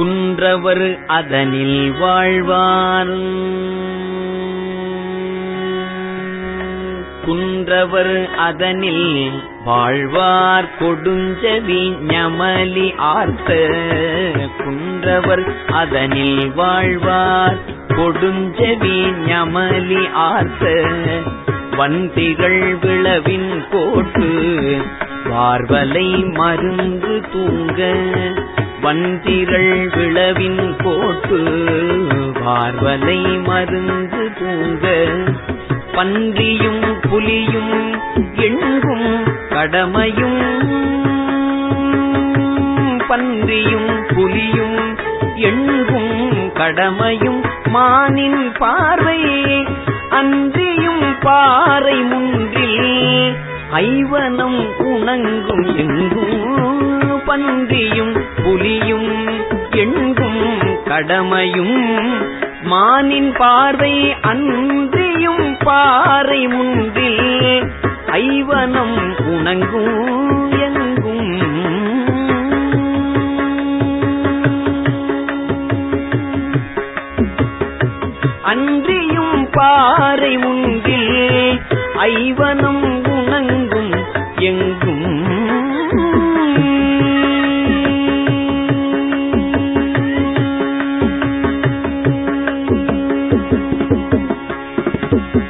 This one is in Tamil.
குன்றவர் அதனில் வாழ்வார். குன்றவர் அதனில் வாழ்வார். கொடுஞ்சவி ஞமலி ஆர்த்த. குன்றவர் அதனில் வாழ்வார். கொடுஞ்சவி ஞமலி ஆர்த்த. வந்திகள் விளவின் கோட்டு. பார்வலை மருந்து தூங்க வந்திரள் விளவின் கோட்டு பார்வலை மருந்து தூங்க. பன்றியும் புலியும் எண்கும் கடமையும் பன்றியும் புலியும் எண்கும் கடமையும். மானின் பார்வை அன்றியும் பாறை முன்றில் ஐவனம் உணங்கும் எங்கும் பன்றியும் புலியும் எண்கும் கடமையும் மானின் பார்வை அன்றியும் பாறை முன்றில் ஐவனம் உணங்கும் எங்கும். அன்றியும் பாறை முந்தில் ஐவனம் உணங்கும் Boom, boom.